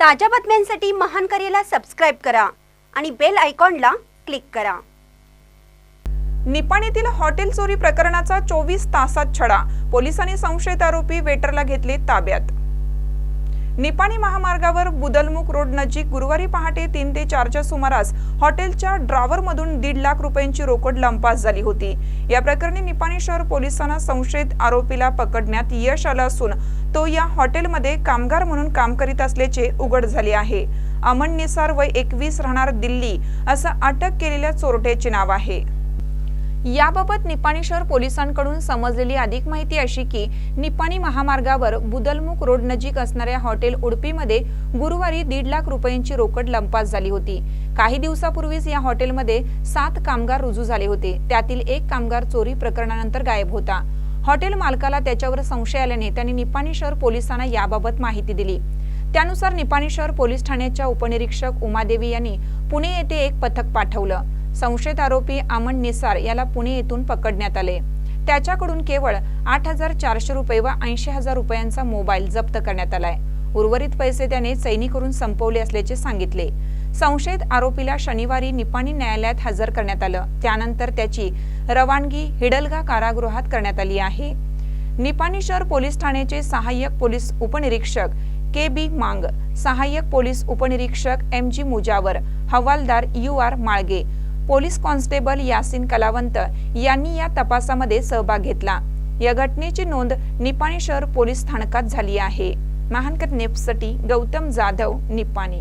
ताज्या बातम्यांसाठी महान करेला सबस्क्राईब करा आणि बेल आयकॉनला क्लिक करा. निपाणीतील हॉटेल चोरी प्रकरणाचा चोवीस तासात छडा. पोलिसांनी संशयित आरोपी वेटरला घेतले ताब्यात. निपाणी महामार्गावर बुदलमुख रोड नजीक गुरुवारी पहाटे तीन ते चारच्या सुमारास हॉटेलच्या ड्रायव्हरमधून दीड लाख रुपयांची रोकड लंपास झाली होती. या प्रकरणी निपाणी शहर पोलिसांना संशयित आरोपीला पकडण्यात यश आलं असून तो या हॉटेलमध्ये कामगार म्हणून काम करीत असल्याचे उघड झाले आहे. अमन निसार वय एकवीस राहणार दिल्ली असं अटक केलेल्या चोरट्याचे नाव आहे. याबाबत निपाणी शहर पोलिसांकडून समजलेली अधिक माहिती अशी की निपाणी महामार्गावर बुदलमुख रोड नजीक असणाऱ्या हॉटेल उडपीमध्ये गुरुवारी दीड लाख रुपयांची रोकड लंपास झाली होती. काही दिवसापूर्वीच या हॉटेलमध्ये सात कामगार रुजू झाले होते. त्यातील एक कामगार चोरी प्रकरणानंतर गायब होता. हॉटेल मालकाला त्याच्यावर संशय आल्याने त्यांनी निपाणी शहर पोलिसांना याबाबत माहिती दिली. त्यानुसार निपाणी शहर पोलीस ठाण्याच्या उपनिरीक्षक उमादेवी यांनी पुणे येथे एक पथक पाठवलं. संशयित आरोपी आमन निसार याला पुणे येथून पकडण्यात आले. त्याच्याकडून केवळ आठ हजार चारशे रुपये व ऐंशी हजार रुपयांचा मोबाईल जप्त करण्यात आलाय. उर्वरित पैसे त्याने सैनिकरून संपवले असल्याचे सांगितले. संशयित आरोपीला शनिवारी निपाणी न्यायालयात हजर करण्यात आलं. त्यानंतर त्याची रवानगी हिडलगा कारागृहात करण्यात आली आहे. निपाणी शहर पोलीस ठाण्याचे सहाय्यक पोलीस उपनिरीक्षक के बी मांग सहाय्यक पोलीस उपनिरीक्षक एम जी मुजावर हवालदार U R Malge police constable Yasin Kalawant यांनी या तपासामध्ये सहभाग घेतला. या घटनेची नोंद निपाणी शहर पोलीस स्थानकात झाली आहे. महानकर नेपसाठी गौतम जाधव निपाणी.